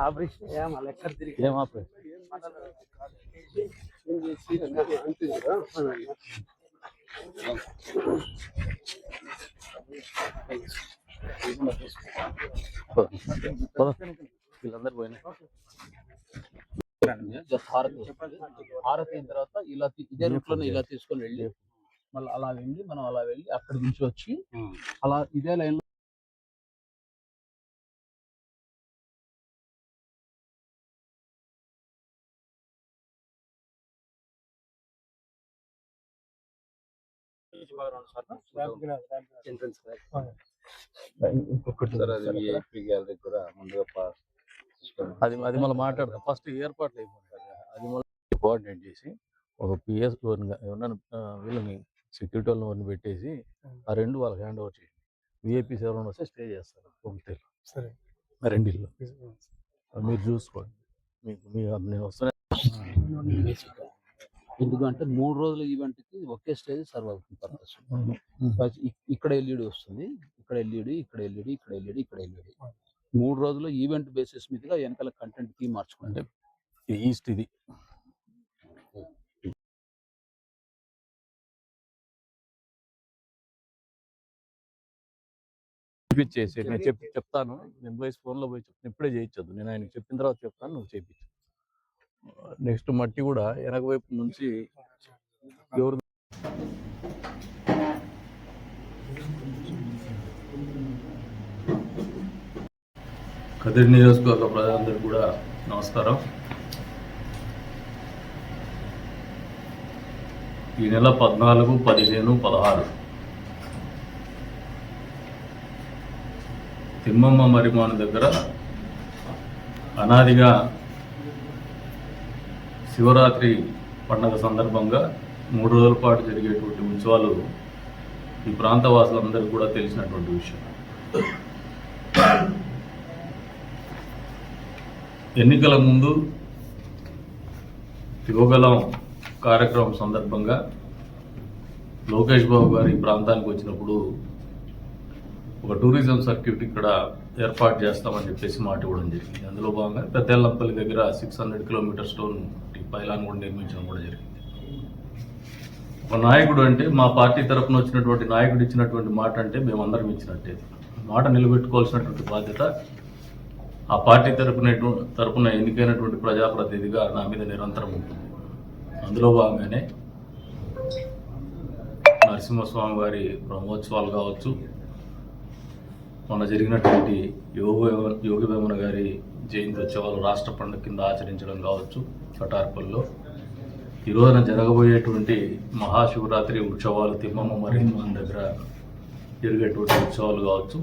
Operation ఏ. వీళ్ళందరూ పోయినా just హారతి. హారతి అయిన తర్వాత ఇలా ఇదే రూట్లోనే ఇలా తీసుకొని వెళ్ళి మళ్ళీ అలా వెళ్ళి మనం అలా వెళ్ళి అక్కడి నుంచి వచ్చి అలా ఇదే లైన్ ఎంట్రన్స్ అది విఐపి గ్యాలరీ కూడా ముందుగా పాస్ అది అది మళ్ళీ మాట్లాడదాం. ఫస్ట్ ఏర్పాట్లు అయిపోయింది. అది మళ్ళీ కోఆర్డినేట్ చేసి ఒక పిఎస్ ఏమన్నా వీళ్ళని సెక్యూరిటీ వాళ్ళని పెట్టేసి ఆ. రెండు వాళ్ళకి హ్యాండ్ ఓవర్ చేయండి. విఐపీస్ ఎవరైనా వస్తే స్టే చేస్తారు. పంపితే సరే. రెండిల్లో మీరు చూసుకోండి. మీకు మీ నేను వస్తున్నా ఎందుకంటే మూడు రోజుల ఈవెంట్కి ఒకే స్టేజ్ సర్వ్ అవుతుంది పర్పస్ ఇక్కడ ఎల్ఈడి వస్తుంది ఇక్కడ ఎల్ఈడి ఇక్కడ ఎల్ఈడి ఇక్కడ ఎల్ఈడి ఇక్కడ ఎల్ఈడి. మూడు రోజులు ఈవెంట్ బేసిస్ మీదుగా వెనకాల కంటెంట్కి మార్చుకుంటే ఈస్ట్ ఇది. చేసి నేను చెప్తాను. ఎంప్లాయీస్ ఫోన్లో పోయి చెప్తాను. ఇప్పుడే చేయించదు నేను ఆయనకి చెప్పిన తర్వాత చెప్తాను నువ్వు చేయించు నెక్స్ట్ మట్టి కూడా వెనక వైపు నుంచి ఎవరు కదిరి నియోజకవర్గ ప్రజలందరికీ కూడా నమస్కారం. ఈ నెల పద్నాలుగు పదిహేను పదహారు. తిమ్మమ్మ మరిమాను దగ్గర అనాదిగా శివరాత్రి పండగ సందర్భంగా మూడు రోజుల పాటు జరిగేటువంటి ఉత్సవాలు ఈ ప్రాంత వాసులందరికీ కూడా తెలిసినటువంటి విషయం. ఎన్నికల ముందు యువగలం కార్యక్రమం సందర్భంగా లోకేష్ బాబు గారు ఈ ప్రాంతానికి వచ్చినప్పుడు ఒక టూరిజం సర్క్యూట్ ఇక్కడ ఏర్పాటు చేస్తామని చెప్పేసి మాట ఇవ్వడం జరిగింది. అందులో భాగంగా పెద్దెల్లంపల్లి దగ్గర సిక్స్ హండ్రెడ్ కిలోమీటర్స్ టోన్ పైలాన్ కూడా నిర్మించడం కూడా జరిగింది. ఒక నాయకుడు అంటే మా పార్టీ తరఫున వచ్చినటువంటి నాయకుడు ఇచ్చినటువంటి మాట అంటే మేమందరం ఇచ్చినట్టే. మాట నిలబెట్టుకోవాల్సినటువంటి బాధ్యత ఆ పార్టీ తరపున తరపున ఎన్నికైనటువంటి ప్రజాప్రతినిధిగా నా మీద నిరంతరం ఉంటుంది. అందులో భాగంగానే నరసింహస్వామి వారి బ్రహ్మోత్సవాలు కావచ్చు మొన్న జరిగినటువంటి యోగ యోగి వేమన గారి జయంతి ఉత్సవాలు రాష్ట్ర పండుగ కింద ఆచరించడం కావచ్చు కటార్పల్లో ఈ రోజున జరగబోయేటువంటి మహాశివరాత్రి ఉత్సవాలు తిమ్మమ్మ మరిహన్ దగ్గర జరిగేటువంటి ఉత్సవాలు కావచ్చు.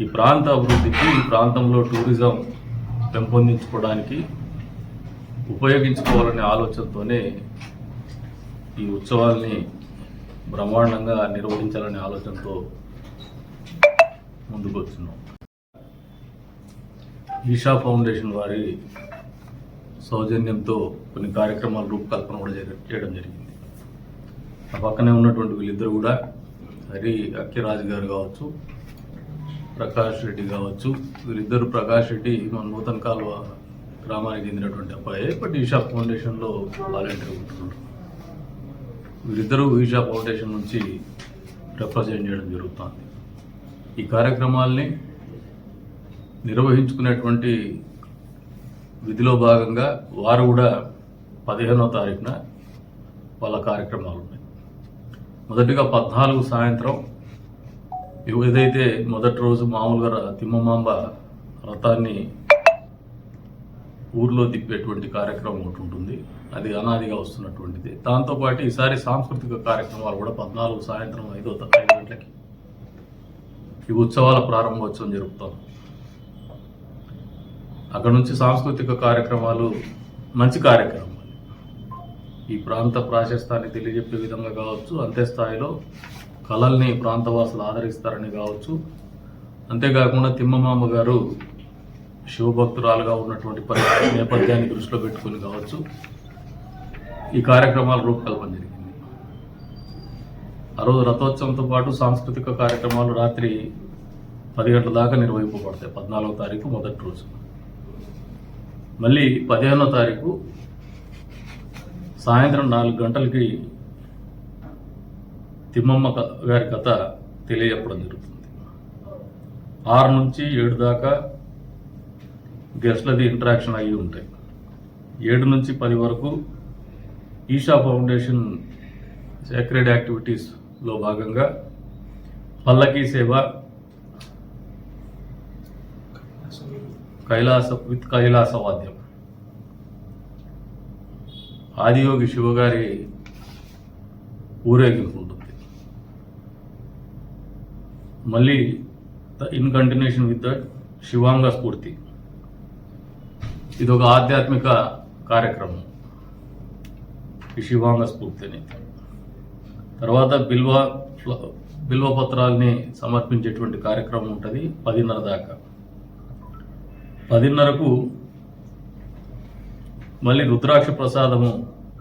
ఈ ప్రాంత అభివృద్ధికి ఈ ప్రాంతంలో టూరిజం పెంపొందించుకోవడానికి ఉపయోగించుకోవాలనే ఆలోచనతోనే ఈ ఉత్సవాల్ని బ్రహ్మాండంగా నిర్వహించాలనే ఆలోచనతో ముందుకు వచ్చినాం ఈషా ఫౌండేషన్ వారి సౌజన్యంతో కొన్ని కార్యక్రమాల రూపకల్పన కూడా చేయడం జరిగింది. ఆ పక్కనే ఉన్నటువంటి వీళ్ళిద్దరు కూడా హరి అక్కిరాజు గారు కావచ్చు ప్రకాష్ రెడ్డి కావచ్చు వీరిద్దరు ప్రకాష్ రెడ్డి మన నూతన కాలువ గ్రామానికి చెందినటువంటి అబ్బాయి బట్ ఈషా ఫౌండేషన్లో వాలంటీర్ ఉంటున్నారు వీరిద్దరూ ఈషా ఫౌండేషన్ నుంచి రిప్రజెంట్ చేయడం జరుగుతుంది. ఈ కార్యక్రమాల్ని నిర్వహించుకునేటువంటి విధిలో భాగంగా వారు కూడా పదిహేనో తారీఖున వాళ్ళ కార్యక్రమాలు ఉన్నాయి. మొదటిగా పద్నాలుగు సాయంత్రం ఏదైతే మొదటి రోజు మామూలుగా తిమ్మమాంబ రథాన్ని ఊర్లో తిప్పేటువంటి కార్యక్రమం ఒకటి ఉంటుంది. అది అనాదిగా వస్తున్నటువంటిది. దాంతోపాటు ఈసారి సాంస్కృతిక కార్యక్రమాలు కూడా పద్నాలుగు సాయంత్రం ఐదో ఐదు గంటలకి ఈ ఉత్సవాల ప్రారంభోత్సవం జరుపుతాం. అక్కడ నుంచి సాంస్కృతిక కార్యక్రమాలు మంచి కార్యక్రమాలు. ఈ ప్రాంత ప్రాశస్తాన్ని తెలియజెప్పే విధంగా కావచ్చు అంతే స్థాయిలో కళల్ని ప్రాంతవాసులు ఆదరిస్తారని కావచ్చు. అంతేకాకుండా తిమ్మమామ గారు శివభక్తురాలుగా ఉన్నటువంటి పరిస్థితి నేపథ్యాన్ని దృష్టిలో పెట్టుకుని కావచ్చు. ఈ కార్యక్రమాల రూపకల్పన జరిగింది. ఆ రోజు రథోత్సవంతో పాటు సాంస్కృతిక కార్యక్రమాలు రాత్రి పది గంటల దాకా నిర్వహింపబడతాయి. పద్నాలుగో తారీఖు మొదటి రోజు. మళ్ళీ పదిహేనో తారీఖు సాయంత్రం నాలుగు గంటలకి తిమ్మమ్మ గారి కథ తెలియజెప్పడం జరుగుతుంది. ఆరు నుంచి ఏడు దాకా గెస్ట్లది ఇంటరాక్షన్ అయ్యి ఉంటాయి. ఏడు నుంచి పది వరకు ఈషా ఫౌండేషన్ సేక్రెడ్ యాక్టివిటీస్లో భాగంగా పల్లకీ సేవ కైలాస విత్ కైలాస వాద్యం ఆదియోగి శివగారి ఊరేగింపు ఉంటుంది మళ్ళీ in continuation with the Shivanga స్ఫూర్తి ఇది ఒక ఆధ్యాత్మిక కార్యక్రమం ఈ శివాంగ స్ఫూర్తి అనేది తర్వాత బిల్వ బిల్వ పత్రాల్ని సమర్పించేటువంటి కార్యక్రమం ఉంటుంది పదిన్నర దాకా పదిన్నరకు మళ్ళీ రుద్రాక్ష ప్రసాదము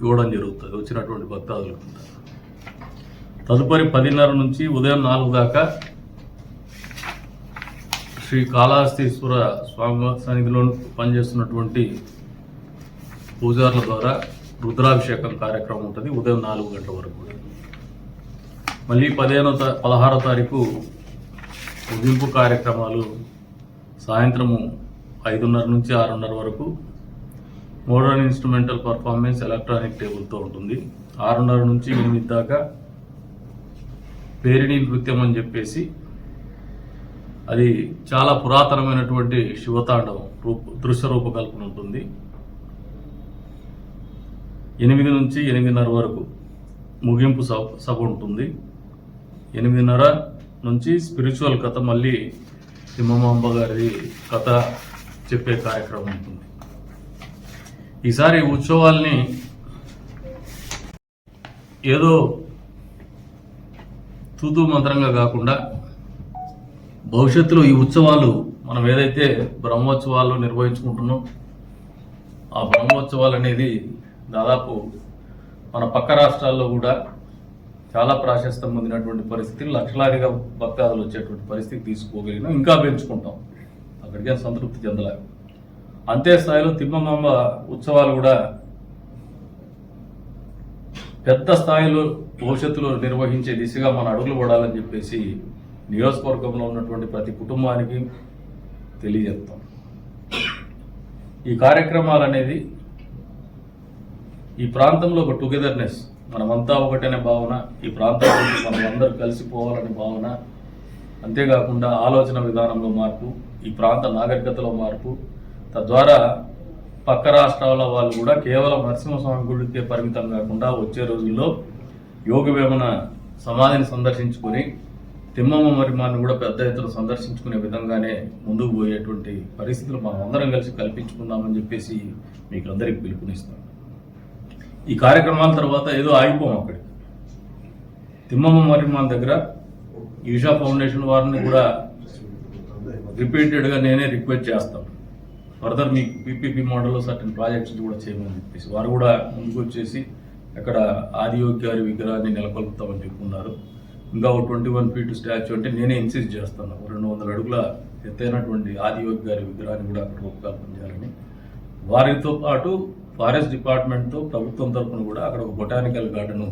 ఇవ్వడం జరుగుతుంది వచ్చినటువంటి భక్తాదులకు తదుపరి పదిన్నర నుంచి ఉదయం నాలుగు దాకా శ్రీ కాళహస్తీశ్వర స్వామి సన్నిధిలో పనిచేస్తున్నటువంటి పూజారుల ద్వారా రుద్రాభిషేకం కార్యక్రమం ఉంటుంది ఉదయం నాలుగు గంటల వరకు కూడా. మళ్ళీ పదిహేనో తా పదహారో తారీఖు ముగింపు కార్యక్రమాలు సాయంత్రము ఐదున్నర నుంచి ఆరున్నర వరకు మోడర్న్ ఇన్స్ట్రుమెంటల్ పర్ఫార్మెన్స్ ఎలక్ట్రానిక్ టేబుల్తో ఉంటుంది. ఆరున్నర నుంచి ఎనిమిది దాకా పేరిణి నృత్యం అని చెప్పేసి అది చాలా పురాతనమైనటువంటి శివతాండవం రూప దృశ్య రూపకల్పన ఉంటుంది. ఎనిమిది నుంచి ఎనిమిదిన్నర వరకు ముగింపు సభ సభ ఉంటుంది. ఎనిమిదిన్నర నుంచి స్పిరిచువల్ కథ మళ్ళీ తిమ్మమాంబ గారి కథ చెప్పే కార్యక్రమం ఉంటుంది. ఈసారి ఉత్సవాల్ని ఏదో తూతూ మంత్రంగా కాకుండా భవిష్యత్తులో ఈ ఉత్సవాలు మనం ఏదైతే బ్రహ్మోత్సవాలు నిర్వహించుకుంటున్నాం ఆ బ్రహ్మోత్సవాలు అనేది దాదాపు మన పక్క రాష్ట్రాల్లో కూడా చాలా ప్రాశస్తం పొందినటువంటి పరిస్థితి లక్షలాదిగా భక్తాదులు వచ్చేటువంటి పరిస్థితి తీసుకోగలిగినాం ఇంకా పెంచుకుంటాం. అక్కడికే సంతృప్తి చెందలేము అంతే స్థాయిలో తిమ్మమ్మ ఉత్సవాలు కూడా పెద్ద స్థాయిలో భవిష్యత్తులో నిర్వహించే దిశగా మన అడుగులు పడాలని చెప్పేసి నియోజకవర్గంలో ఉన్నటువంటి ప్రతి కుటుంబానికి తెలియజేస్తాం. ఈ కార్యక్రమాలు అనేది ఈ ప్రాంతంలో ఒక టుగెదర్నెస్ మనమంతా ఒకటనే భావన ఈ ప్రాంతంలో మనం అందరూ కలిసిపోవాలనే భావన. అంతేకాకుండా ఆలోచన విధానంలో మార్పు ఈ ప్రాంత నాగరికతలో మార్పు. తద్వారా పక్క రాష్ట్రాల వాళ్ళు కూడా కేవలం నరసింహస్వామి గుడికే పరిమితం కాకుండా వచ్చే రోజుల్లో యోగవేమన సమాధిని సందర్శించుకొని తిమ్మమ్మ మరిమాన్ని కూడా పెద్ద ఎత్తున సందర్శించుకునే విధంగానే ముందుకు పోయేటువంటి పరిస్థితులు మనం అందరం కలిసి కల్పించుకుందామని చెప్పేసి మీకు అందరికి పిలుపునిస్తాం ఈ కార్యక్రమాల తర్వాత ఏదో ఆగిపోం అక్కడికి తిమ్మమ్మ మరిమ్మ దగ్గర ఈషా ఫౌండేషన్ వారిని కూడా రిపీటెడ్గా నేనే రిక్వెస్ట్ చేస్తాను. ఫర్దర్ మీకు పీపీపీ మోడల్లో సర్టన్ ప్రాజెక్ట్స్ కూడా చేయమని చెప్పేసి వారు కూడా ముందుకు వచ్చేసి అక్కడ ఆదియోగి గారి విగ్రహాన్ని నెలకొల్పుతామని చెప్పుకున్నారు ఇంకా ఒక ట్వంటీ వన్ ఫీట్ స్టాచ్యూ అంటే నేనే ఇన్సిస్ట్ చేస్తాను. రెండు వందల అడుగుల ఎత్తైనటువంటి ఆదియోగి గారి విగ్రహాన్ని కూడా అక్కడ రూపకల్పన చేయాలని. వారితో పాటు ఫారెస్ట్ డిపార్ట్మెంట్తో ప్రభుత్వం తరఫున కూడా అక్కడ ఒక బొటానికల్ గార్డెను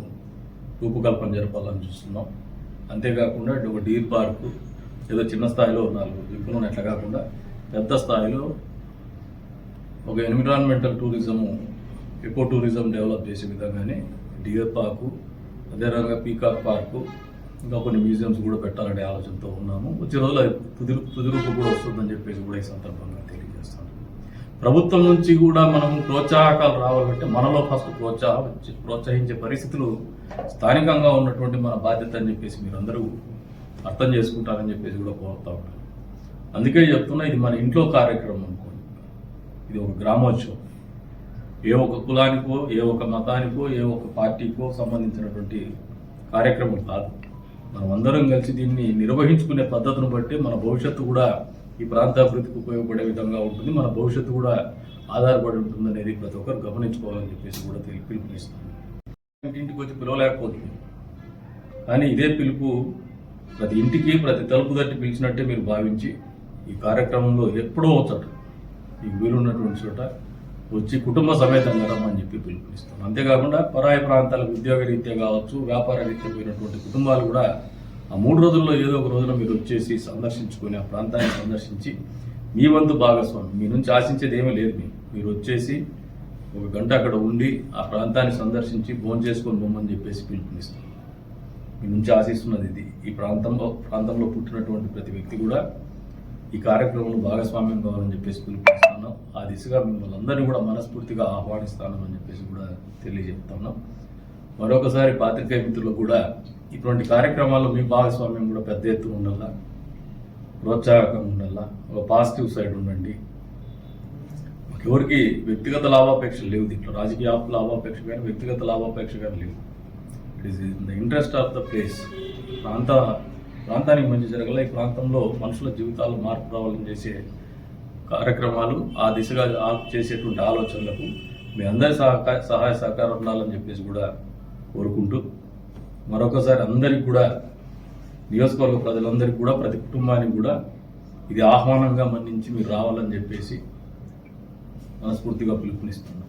రూపకల్పన జరపాలని చూస్తున్నాం. అంతేకాకుండా ఇటు ఒక డీర్ పార్కు ఏదో చిన్న స్థాయిలో నాలుగు దిక్కులను ఎట్లా కాకుండా పెద్ద స్థాయిలో ఒక environmental tourism eco tourism develop చేసే విధంగానే డియర్ పార్కు అదే పీకాక్ పార్కు ఇంకా కొన్ని మ్యూజియంస్ కూడా పెట్టాలనే ఆలోచనతో ఉన్నాము. వచ్చే రోజులు తుది తుది రూపు కూడా వస్తుందని చెప్పేసి కూడా ఈ సందర్భంగా తెలియజేస్తాను ప్రభుత్వం నుంచి కూడా మనం ప్రోత్సాహకాలు రావాలంటే మనలో ఫస్ట్ ప్రోత్సాహం ప్రోత్సహించే పరిస్థితులు స్థానికంగా ఉన్నటువంటి మన బాధ్యత అని చెప్పేసి మీరందరూ అర్థం చేసుకుంటారని చెప్పేసి కూడా కోరుతా ఉంటాను అందుకే చెప్తున్నా ఇది మన ఇంట్లో కార్యక్రమం అనుకోండి. ఇది ఒక గ్రామోత్సవం. ఏ ఒక కులానికో ఏ ఒక మతానికో ఏ ఒక పార్టీకో సంబంధించినటువంటి కార్యక్రమం కాదు. మనం అందరం కలిసి దీన్ని నిర్వహించుకునే పద్ధతిని బట్టి మన భవిష్యత్తు కూడా ఈ ప్రాంతాభివృద్ధికి ఉపయోగపడే విధంగా ఉంటుంది. మన భవిష్యత్తు కూడా ఆధారపడి ఉంటుంది అనేది ప్రతి ఒక్కరు గమనించుకోవాలని చెప్పేసి కూడా తెలి- పిలుపునిస్తాను ఇంటింటికి వచ్చి పిలవలేకపోతుంది. కానీ ఇదే పిలుపు ప్రతి ఇంటికి ప్రతి తలుపు తట్టి పిలిచినట్టే మీరు భావించి ఈ కార్యక్రమంలో ఎప్పుడో ఒక చోట మీకు వీలున్నటువంటి చోట వచ్చి కుటుంబ సమేతంగా రమ్మని చెప్పి పిలుపునిస్తాం అంతేకాకుండా పరాయి ప్రాంతాలకు ఉద్యోగ రీత్యా కావచ్చు వ్యాపార రీత్యా పోయినటువంటి కుటుంబాలు కూడా ఆ మూడు రోజుల్లో ఏదో ఒక రోజున మీరు వచ్చేసి సందర్శించుకొని ఆ ప్రాంతాన్ని సందర్శించి మీ వంతు భాగస్వామి మీ నుంచి ఆశించేది ఏమీ లేదు మీరు. మీరు వచ్చేసి ఒక గంట అక్కడ ఉండి ఆ ప్రాంతాన్ని సందర్శించి భోజనం చేసుకొని బొమ్మని చెప్పేసి పిలుపునిస్తాం మీ నుంచి ఆశిస్తున్నది ఇది. ఈ ప్రాంతంలో ప్రాంతంలో పుట్టినటువంటి ప్రతి వ్యక్తి కూడా ఈ కార్యక్రమంలో భాగస్వామ్యం కావాలని చెప్పేసి పిలుపునిస్తున్నాం ఆ దిశగా మిమ్మల్ని అందరినీ కూడా మనస్ఫూర్తిగా ఆహ్వానిస్తాను అని చెప్పేసి కూడా తెలియజెప్తున్నాం మరొకసారి పాత్రికేయ మిత్రులు కూడా ఇటువంటి కార్యక్రమాల్లో మీ భాగస్వామ్యం కూడా పెద్ద ఎత్తున ఉండాలా? ప్రోత్సాహకం ఉండాలా? ఒక పాజిటివ్ సైడ్ ఉండండి. ఎవరికి వ్యక్తిగత లాభాపేక్ష లేవు దీంట్లో. రాజకీయ లాభాపేక్ష కానీ వ్యక్తిగత లాభాపేక్ష కానీ లేవు. It is in the interest of the place ప్రాంత ప్రాంతానికి మంచి జరగాల. ఈ ప్రాంతంలో మనుషుల జీవితాల్లో మార్పు రావాలని చేసే కార్యక్రమాలు ఆ దిశగా చేసేటువంటి ఆలోచనలకు మీ అందరి సహకార సహాయ సహకారం ఉండాలని చెప్పేసి కూడా కోరుకుంటూ మరొకసారి అందరికి కూడా నియోజకవర్గ ప్రజలందరికీ కూడా ప్రతి కుటుంబానికి కూడా ఇది ఆహ్వానంగా మన్నించి మీరు రావాలని చెప్పేసి మనస్ఫూర్తిగా పిలుపునిస్తున్నాం.